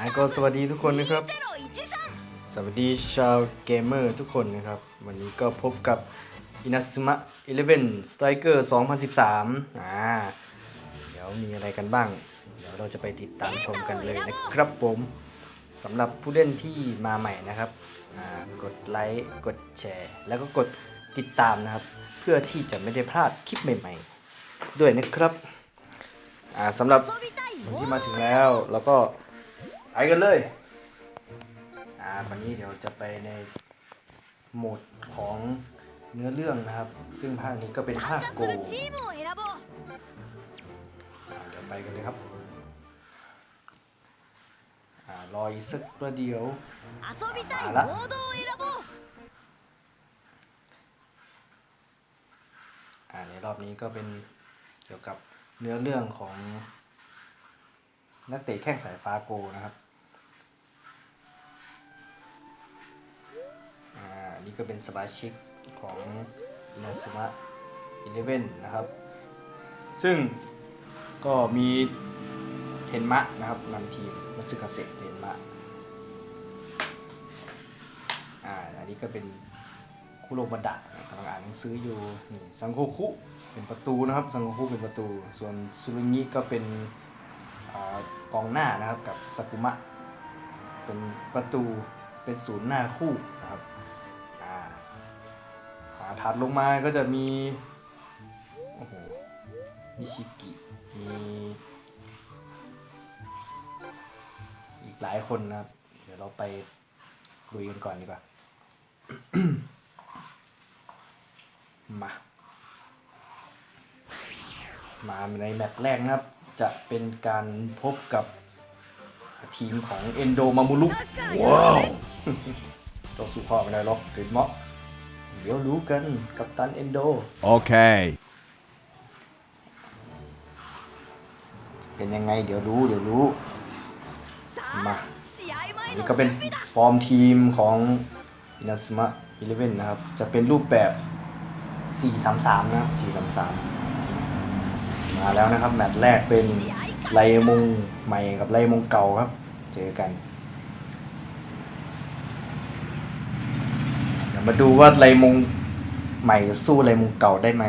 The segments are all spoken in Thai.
อ่าイก็สวัสดีทุกคนนะครับカ2013สวัสดีชาวเกมเมอร์ทุกคนนะครับ วันนี้ก็พบกับ Inazuma Eleven Striker 2013 อ่า เดี๋ยวมีอะไรกันบ้าง เดี๋ยวเราจะไปติดตามชมกันเลยนะครับผมสำหรับผู้เล่นที่มาใหม่นะครับอ่ากดไลค์ กดแชร์ แล้วก็กดติดตามนะครับ เพื่อที่จะไม่ได้พลาดคลิปใหม่ ๆ ด้วยนะครับ อ่าสำหรับคนที่มาถึงแล้วเราก็ไปกันเลย อ่าวันนี้เดี๋ยวจะไปในโหมดของเนื้อเรื่องนะครับ ซึ่งภาคนี้ก็เป็นภาคโกเดี๋ยวไปกันเลยครับอรออีกสักประเดี๋ยวมาละอ่าในรอบนี้ก็เป็นเกี่ยวกับ เนื้อเรื่องของนักเตะแข้งสายฟ้าโกนะครับอ่านี่ก็เป็นสมาชิกของอินาซึมะอีเลเว่นนะครับ ซึ่งก็มีเทนมะนะครับนำทีมมัสึคาเซเทนมะอ่าอันนี้ก็เป็นคุโรบดะกำลังอ่านหนังสืออยู่นี่ซังโคคุ เป็นประตูนะครับซังคคุเป็นประตู ส่วนซุรุงิก็เป็นอกองหน้านะครับกับซากุมะ เป็นประตูเป็นศูนย์หน้าคู่นะครับอ่าาถัดลงมาก็จะมีโอ้โหนิชิกิมีอีกหลายคนนะครับ เดี๋ยวเราไปลุยกันก่อนดีกว่า มา มาในแมตช์แรกนะครับ จะเป็นการพบกับทีมของเอนโดมามูลุว้าวต่อสู้พ่อไม่ได้หรอกเกริดมอเดี๋ยวรู้กันกับตันเอนโด โอเค เป็นยังไงเดี๋ยวรู้เดี๋ยวรู้ มาอันนี้ก็เป็นฟอร์มทีมของอินาสมะอีเลฟเว่นะครับ จะเป็นรูปแบบ 433 นะครับ433 มาแล้วนะครับ แมตช์แรกเป็นไลมงใหม่กับไลมงเก่าครับ เจอกันเดี๋ยวมาดูว่าไลมงใหม่สู้ไลมงเก่าได้ไหม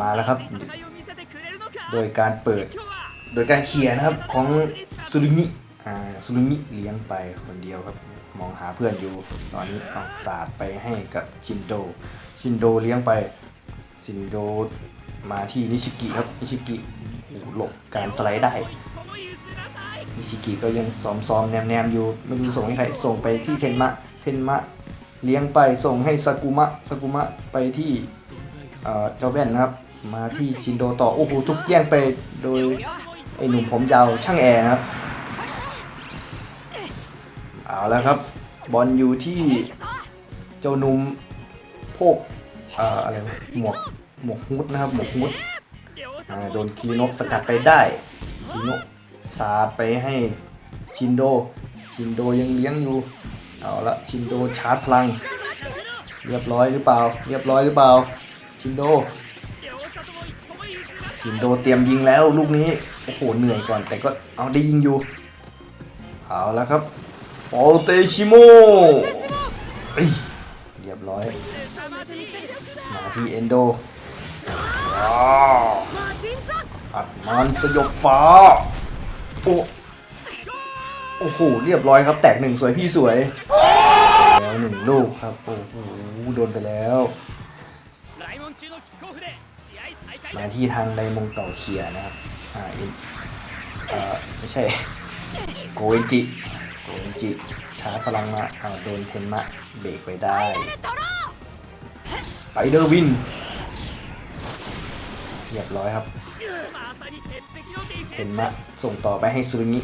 มาแล้วครับ โดยการเปิด โดยการเคลียร์นะครับของซุรุงิอ่าซุรุงิเลี้ยงไปคนเดียวครับ มองหาเพื่อนอยู่ ตอนนี้เอาสาดไปให้กับชินโด ชินโดเลี้ยงไป ชินโดมาที่นิชิกิครับนิชิกิหลบการสไลด์ได้นิชิกิก็ยังซ้อมๆแนมๆอยู่ไม่รู้ส่งให้ใครส่งไปที่เทนมะเทนมะเลี้ยงไปส่งให้ซากุมะซากุมะไปที่เจ้าแว่นนะครับ มาที่ชินโดต่อโอ้โหทุกแย่งไปโดยไอหนุ่มผมยาวช่างแอร์นะครับเอาแล้วครับ บอลอยู่ที่เจ้าหนุ่มพวกออะไรหมวก หมวกฮูดนะครับหมวกฮูดอ่าโดนคิริโนะสกัดไปได้คิริโนะสาดไปให้ชินโด ชินโดยังเลี้ยงอยู่ เอาละชินโดชาร์จพลัง เรียบร้อยหรือเปล่า เรียบร้อยหรือเปล่า ชินโด ชินโดเตรียมยิงแล้วลูกนี้ โอ้โหเหนื่อยก่อน แต่ก็เอาได้ยิงอยู่ เอาแล้วครับฟอลเตชิโมเอ้ยเรียบร้อย มาที่เอนโดว้าว อัดมันสยบฟ้า โอ้โอ้โห เรียบร้อยครับ แตกหนึ่งสวยพี่สวย แล้วหนึ่งลูกครับ โอ้โห โดนไปแล้ว มาที่ทางไดมงเก่าเคียนะครับ อ่าเอ็นอ่อไม่ใช่ โกเอนจิ โกเอนจิ ชาร์จพลังมาอ่าโดนเทนมะ เบรกไปได้ สไปเดอร์วิน เรียบร้อยครับเทนมะส่งต่อไปให้ซูริงิ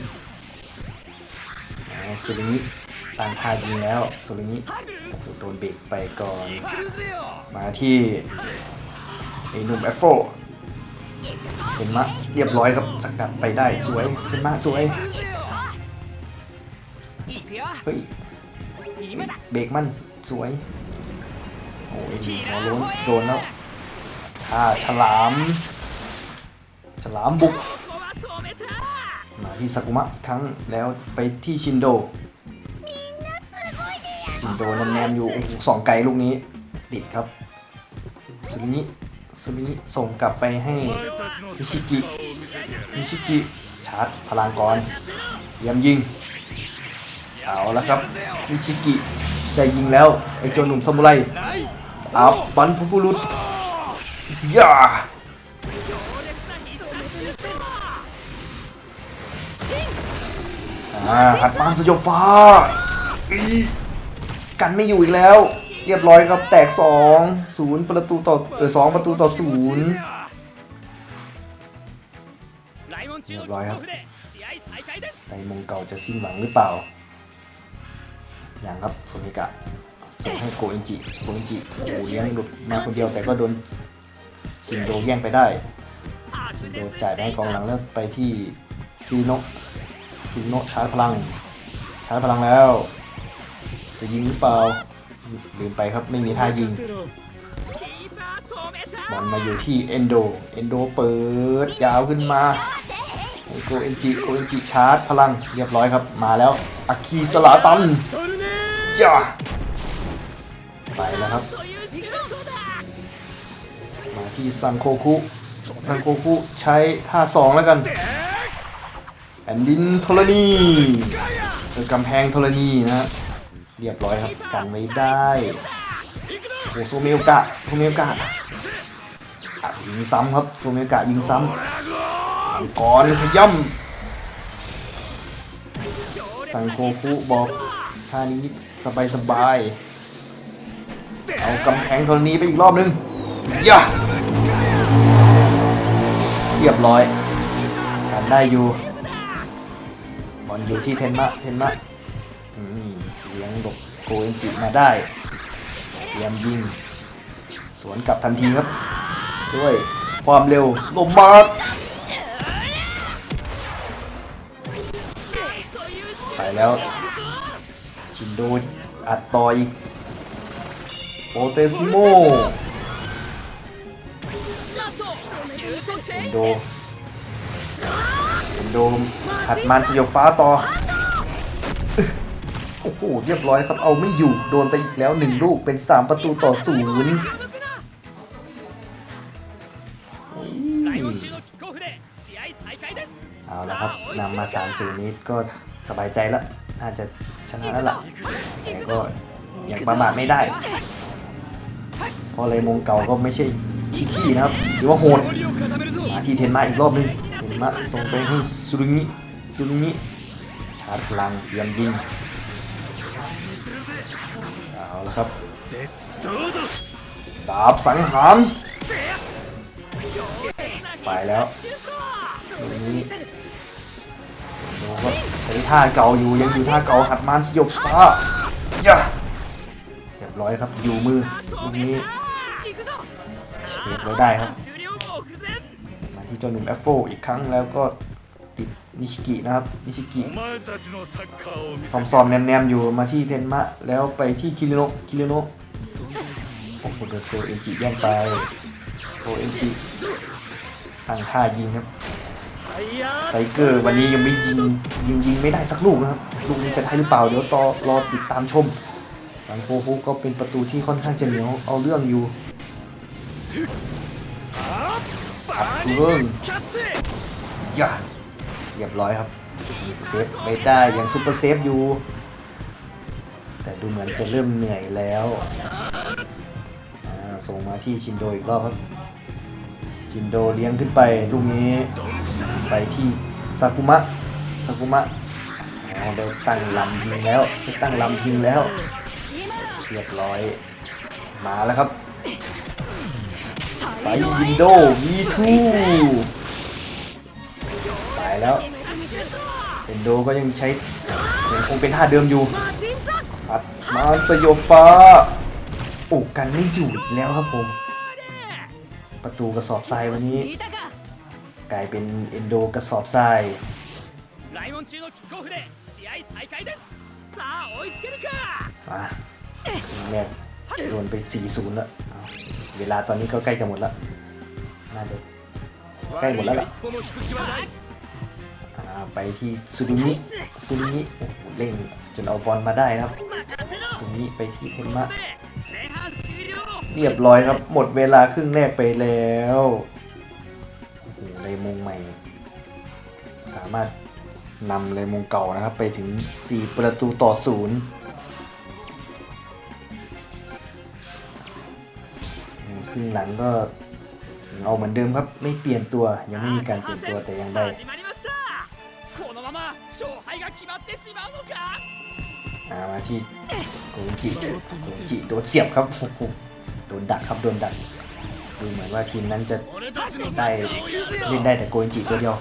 อ่าซูริงิตั้งท่ายิงแล้วซูริงิโอ้โหโดนเบรกไปก่อน มาที่ไอ้หนุ่มแอฟโฟเห็นมะเรียบร้อยครับสกัดไปได้สวยเห็นมะสวยเฮ้ยเบรกมันสวยโอ้ยหัวโล้นโดนแล้ว อ่าฉลาม ฉลามบุก มาที่ซากุมะอีกครั้งแล้วไปที่ชินโด ชินโดนแนมอยู่สองไกลลูกนี้ ติดครับสุรินิสุรินิส่งกลับไปให้มิชิกิมิชิกิชาร์จพลังก่อนเยี่ยมยิง เอาแล้วครับมิชิกิได้ยิงแล้ว ไอโจหนุ่มซามูไรอับบันพุกุรุษ ย่าหัดปานสยบฟ้า กันไม่อยู่อีกแล้ว เรียบร้อยครับแตกสองศูนย์ประตูต่อเออสองประตูต่อศูนย์เรียบร้อยครับไตมงเก่าจะสิ้นหวังหรือเปล่า อย่างครับโซนิกะส่งให้โกเอนจิ โกเอนจิโอ้เลี้ยงหลุดมาคนเดียวแต่ก็โดน ชินโดแย่งไปได้ชินโดจ่ายไปให้กองหลังแล้วไปที่คีโนคีโนชาร์จพลัง ชาร์จพลังแล้ว จะยิงหรือเปล่าลืมไปครับไม่มีท่ายิงบอลมาอยู่ที่เอนโด เอนโดเปิดยาวขึ้นมาโกเอนจิโกเอนจิชาร์จพลังเรียบร้อยครับ มาแล้วอาคีสลาตันย่าไปแล้วครับ ที่ซังโคคุซังโคคุใช้ท่าสองแล้วกันแอนดินโทรนีเจอกำแพงโทรนีนะ เรียบร้อยครับกันไม่ได้โอ้โซเมลกะโซเมลกะยิงซ้ำครับโซเมลกะยิงซ้ำมังกรขย่ำซังโคคุบอกท่านี้สบายสบายๆเอากำแพงโทรนีไปอีกรอบนึงย่า รียบร้อย กันได้อยู่บอลอยู่ที่เทนมะเทนมะเลี้ยงดกโกเอนจิมาได้เตรียมยิง สวนกลับทันทีครับ ด้วยความเร็วลมมาไปแล้ว ชินโดอัดต่ออีกโปเตซิโม เป็นโดเป็นโดมหัดมันสยบฟ้าต่อ โอ้โห เรียบร้อยครับ เอาไม่อยู่ โดนไปอีกแล้วหนึ่งลูก เป็น 3 ประตูต่อศูนย์เอาละครับนำมา3ศูนย์นี้ก็สบายใจแล้ว น่าจะชนะแล้วล่ะ แต่ก็อยากประมาทไม่ได้ เพราะเลยมงเก่าก็ไม่ใช่ ขี้ขี้นะครับหรือว่าโหดมาทีเทนมาอีกรอบนึงเทนมาส่งไปให้ซูรุงิซูรุงิชาร์จพลังเตรียมยิงเอาละครับดาบสังหารไปแล้วนี้ดูาใช้ท่าเก่าอยู่ยังอยู่ท่าเก่าหัดมานสยบท่าย่าเรียบร้อยครับอยู่มือตรงนี้ เซฟไว้ได้ครับ มาที่เจ้าหนุ่มแอฟโฟอีกครั้งแล้วก็ติดนิชิกินะครับ นิชิกิซอมซอมแนมๆอยู่มาที่เทนมะ แล้วไปที่คิริโนะคิริโนะโอ้โหโดนโซเอนจิแย่งไปโอเอนจิตั้งท่ายิงครับสไตเกอร์วันนี้ยังไม่ยิงยิงยิงไม่ได้สักลูกนะครับ ลูกนี้จะได้หรือเปล่าเดี๋ยวต่อรอติดตามชมหลังโคฮุก็เป็นประตูที่ค่อนข้างจะเหนียวเอาเรื่องอยู่ เวิร์กอย่าเรียบร้อยครับ เซฟไม่ได้ยังซุปเปอร์เซฟอยู่ แต่ดูเหมือนจะเริ่มเหนื่อยแล้วส่งมาที่ชินโดอีกรอบครับ ชินโดเลี้ยงขึ้นไปลูกนี้ ไปที่ซากุมะซากุมะได้ตั้งลำยิงแล้วได้ตั้งลำยิงแล้ว เรียบร้อย มาแล้วครับ ไซวินโดวีทูตายแล้วเอนโดก็ยังใช้ยังคงเป็นท่าเดิมอยู่ปัดมานสยบฟ้าโอ้กันไม่อยู่อีกแล้วครับผม ประตูกระสอบทรายวันนี้ กลายเป็นเอนโดกระสอบทรายมาแรกโดนไป4-0แล้ว เวลาตอนนี้ก็ใกล้จะหมดแล้วน่าจะใกล้หมดแล้วล่ะไปที่ซูรุนิซูรุนิเล่นจนเอาบอลมาได้ครับซูรุนิไปที่เทนมะเรียบร้อยครับหมดเวลาครึ่งแรกไปแล้วโอ้โหไรมงใหม่ สามารถนำไรมงเก่านะครับ ไปถึง 4 ประตูต่อ0ูนย์ ครึ่งหลังก็เอาเหมือนเดิมครับไม่เปลี่ยนตัวยังไม่มีการเปลี่ยนตัวแต่ยังได้ามาที่โกจิโกจิโดนเสียบครับโดนดักครับโดนดักดูเหมือนว่าทีมนั้นจะได้เล่นได้แต่โกงจิตัวเดียว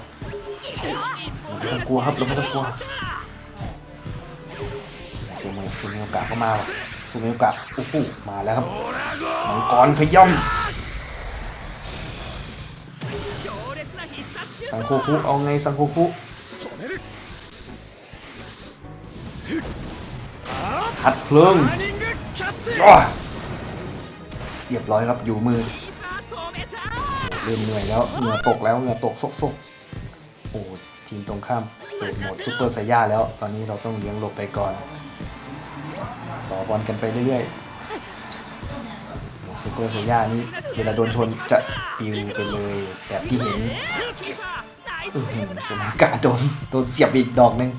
เราไม่ต้องกลัวครับเราไม่ต้องกลัวเจมส์มีโอกาสเข้ามา ซูเมลกะโอ้โหมาแล้วครับมังกรขย่อมสังโคคุเอาไงสังโคคุหัดเพลิงเรียบร้อยครับอยู่มือเริ่มเหนื่อยแล้วเหงื่อตกแล้วเหงื่อตกซกซกโอ้ทีมตรงข้ามเปิดโหมดซุปเปอร์ไซย่าแล้ว ตอนนี้เราต้องเลี้ยงหลบไปก่อน่อบอลกันไปเรื่อยๆซูเปอร์เซย่านี่เวลาโดนชนจะปิวไปเลยแบบที่เห็นจะมากาโดนโดนเสียบอีกดอกหนึ่ง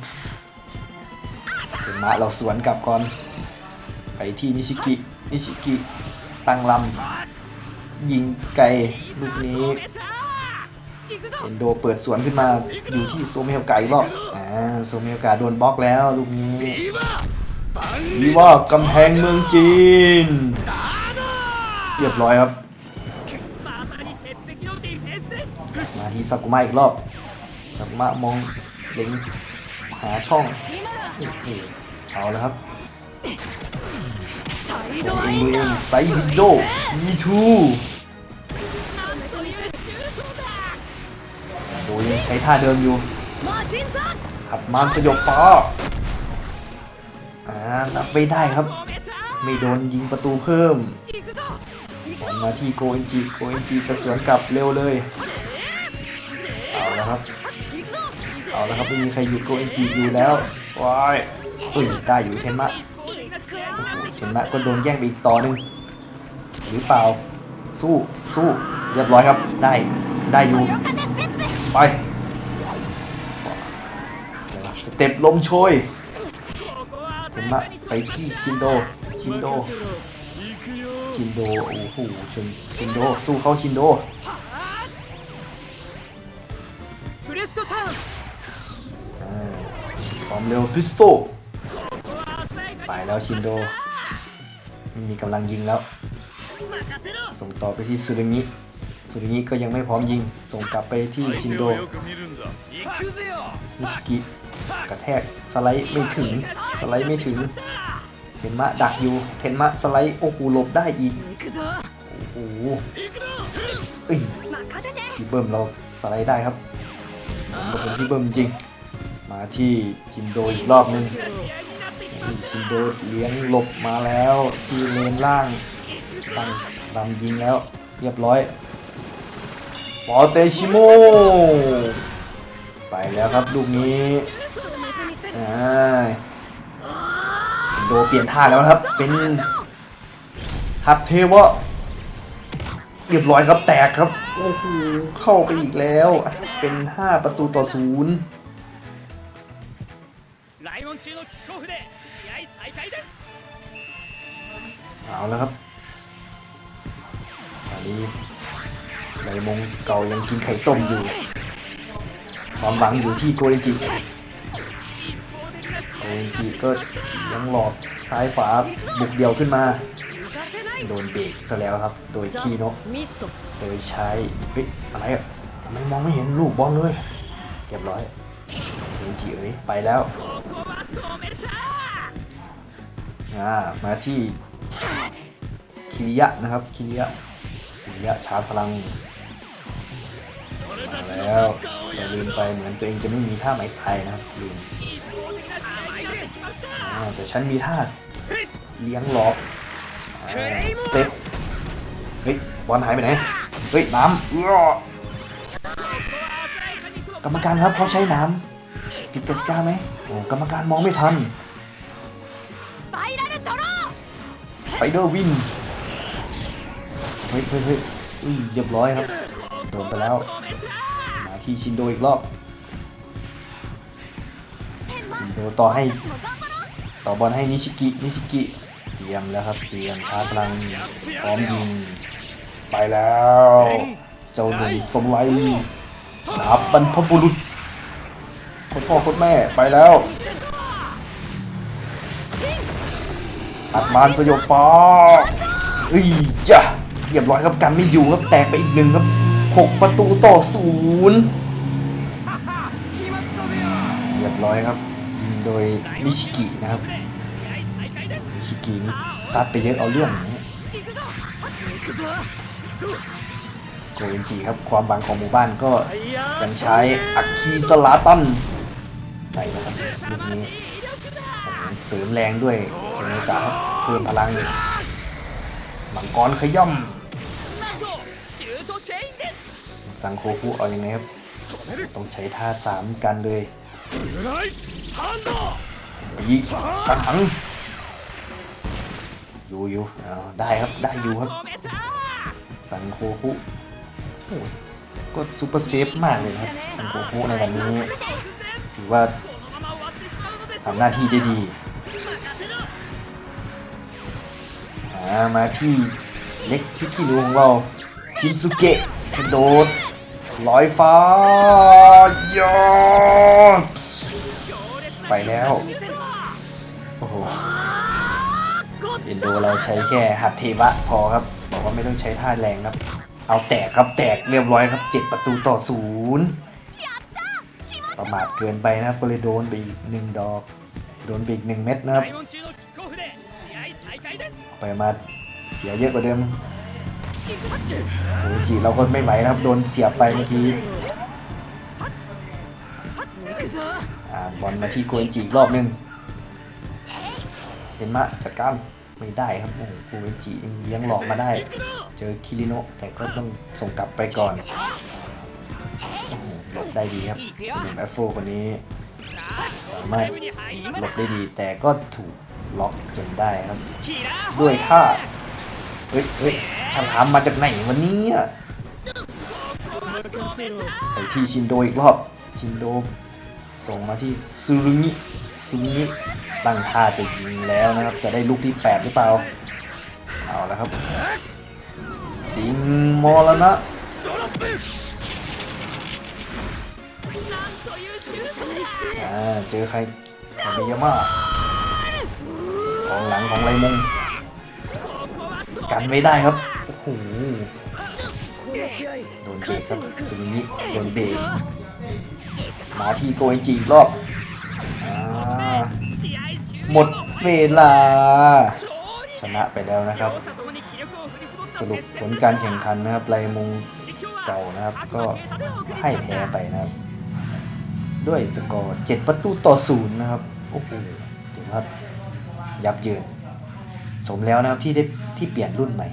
เป็นมะเราสวนกลับก่อน ไปที่นิชิกิ นิชิกิ ตั้งลำ ยิงไกลลูกนี้ เอนโดเปิดสวนขึ้นมาอยู่ที่โซเมลกาอกรบอ่าโซเมลกาโดนบล็อกแล้ว ลูกนี้ นี่ว่ากำแพงเมืองจีน เรียบร้อยครับ มาที่ซากุมะอีกรอบซากุมะมองเล็งหาช่อง เอาแล้วครับมือไซฮิโดมีทูโอ้ยใช้ท่าเดิมอยู่ขับมานสยบฟ้า อ่ารับไปได้ครับ ไม่โดนยิงประตูเพิ่ม มาที่โกเอนจีโกเอนจีจะสวนกลับเร็วเลย เอาแล้วครับ เอาแล้วครับไม่มีใครหยุดโกเอนจีอยู่แล้ววายอุ้ยได้อยู่เทนมะเทนมะก็โดนแย่งไปอีกต่อหนึ่งหรือเปล่า สู้ สู้ เรียบร้อยครับ ได้ ได้อยู่ ไปสเต็ปลมโชย เทมะไปที่ชินโด ชินโด ชินโด โอ้โหชินชินโด สู้เขาชินโด ความเร็วพิสโต ไปแล้วชินโด มีกำลังยิงแล้ว ส่งต่อไปที่ซูรินิซูรินิก็ยังไม่พร้อมยิง ส่งกลับไปที่ชินโดนิชิกิ กระแทกสไลด์ไม่ถึงสไลด์ไม่ถึงเทนมะดักอยู่เทนมะสไลด์โอ้โหลบได้อีกโอ้โหเอ้ยพี่เบิ้มเราสไลด์ได้ครับมาเป็นพี่เบิ้มจริง มาที่ชินโดอีกรอบนึงชินโดเลี้ยงหลบมาแล้วที่เลนล่างตั้งดำยิงแล้วเรียบร้อยฟอเตชิโมไปแล้วครับลูกนี้ โดเปลี่ยนท่าแล้วครับ เป็นฮับเทวะเรียบร้อยครับแตกครับ โอ้โห เข้าไปอีกแล้ว เป็น 5 ประตูต่อศูนย์เอาแล้วครับตอนนี้ไรมงเก่ายังกินไข่ต้มอยู่ ความหวังอยู่ที่โกเรจิ โดนจีก็ยังหลอกซ้ายขวาบุกเดี่ยวขึ้นมา โดนเบรกซะแล้วครับ โดยคีโนโดยใช้เฮ้ยอะไรอะทำไมมองไม่เห็นลูกบอลเลยเรียบร้อยโดนจีเอ้ยไปแล้วมาที่คิริยะนะครับคิริยะคิริยะชาร์จพลังแล้วอย่าลืมไปเหมือนตัวเองจะไม่มีท่าไม้ไทยนะครับลืม แต่ฉันมีท่าเลี้ยงล็อกสเต็ปเฮ้ยบอลหายไปไหนเฮ้ยน้ำกรรมการครับเขาใช้น้ำผิดกติกาไหมโอ้กรรมการมองไม่ทันสไปเดอร์วินเฮ้ยเฮ้ยเฮ้ยเรียบร้อยครับโดนไปแล้วมาที่ชินโดอีกรอบชินโดต่อให้ ต่อบอลให้นิชิกิ นิชิกิ เตรียมแล้วครับ เตรียมชาร์จพลังพร้อมยิง ไปแล้ว เจ้าหนุ่มสมไลดาบบรรพบุรุษคนพ่อคนแม่ไปแล้วอัดมานสยบฟ้าเอ้ยจ้ะเรียบร้อยครับกันไม่อยู่ครับแตกไปอีกหนึ่งครับหกประตูต่อศูนย์เรียบร้อยครับ โดยนิชิกินะครับนิชิกิซัดไปเยอะเอาเรื่องโกเอนจิครับความบังของหมู่บ้านก็ยังใช้อัคคีสลาตันไหนะครับลูกนี้เสริมแรงด้วยเชนิกาครับเพิ่มพลังหมังกรขย่อม สังโคคูเอาอยัางไงครับ ต้องใช้ท่าสามกันเลย ปีกระหังอยู่อยู่เอได้ครับได้อยู่ครับ สังโคคุก็ซูเปอร์เซฟมากเลยครับสังโคคุในวันนี้ ถือว่าทำหน้าที่ได้ดีมาที่เล็กพิกิลูของเราชิมสุเกะกระโดดลอยฟ้ายอด ไปแล้ว โอ้โหอินโดเราใช้แค่หัตเทวะพอครับ บอกว่าไม่ต้องใช้ท่าแรงครับ เอาแตกครับแตกเรียบร้อยครับเจ็ดประตูต่อศูนย์ประมาทเกินไปนะครับก็เลยโดนไปอีกหนึ่งดอก โดนไปอีกหนึ่งเม็ดนะครับ ไปมาเสียเยอะกว่าเดิมโอ้จีเราก็ไม่ไหวนะครับ โดนเสียไปเมื่อกี้ บอลมาที่โกเอนจีรอบนึงเห็นมะจัดการไม่ได้ครับโอ้โหโกเอนจียังหลอกมาได้ เจอคิริโนะแต่ก็ต้องส่งกลับไปก่อนโอ้โหหลบได้ดีครับหนุ่มแอฟโฟคนนี้สามารถหลบได้ดีแต่ก็ถูกล็อกจนได้ครับ ด้วยท่าเฮ้ยเฮ้ยฉลามมาจากไหนวันนี้อะไปที่ชินโดอีกรอบชินโด ส่งมาที่ซูรุงิซูรุงิตั้งท่าจะยิงแล้วนะครับ จะได้ลูกที่ 8 หรือเปล่า เอาแล้วครับ ดิงมอแล้วนะอ่าเจอใครคาเบยาม่าของหลังของไรมงกันไม่ได้ครับ โอ้โห โดนเบรกครับซึมินิโดนเบรก มาทีโกยจีอีกรอบหมดเวลา ชนะไปแล้วนะครับ สรุปผลการแข่งขันนะครับลายมุงเก่านะครับ ก็ให้แพ้ไปนะครับ ด้วยสกอร์ 7 ประตูต่อศูนย์นะครับ โอ้โหถือว่ายับเยิน สมแล้วนะครับที่ได้ที่เปลี่ยนรุ่นใหม่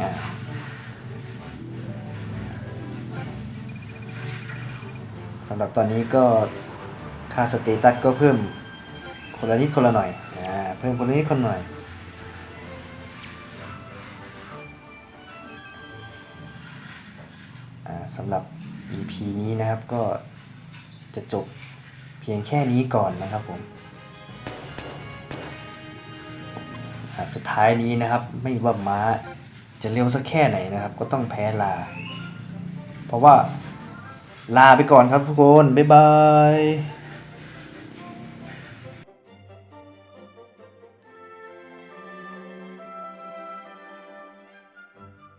อ่า สำหรับตอนนี้ก็ค่าสเตตัสก็เพิ่มคนละนิดคนละหน่อยอ่าเพิ่มคนละนิดคนละหน่อยอ่าสำหรับ EP นี้นะครับก็จะจบเพียงแค่นี้ก่อนนะครับผมอ่าสุดท้ายนี้นะครับไม่ว่าม้าจะเร็วสักแค่ไหนนะครับ ก็ต้องแพ้ลา เพราะว่า ลาไปก่อนครับทุกคน บ๊ายบาย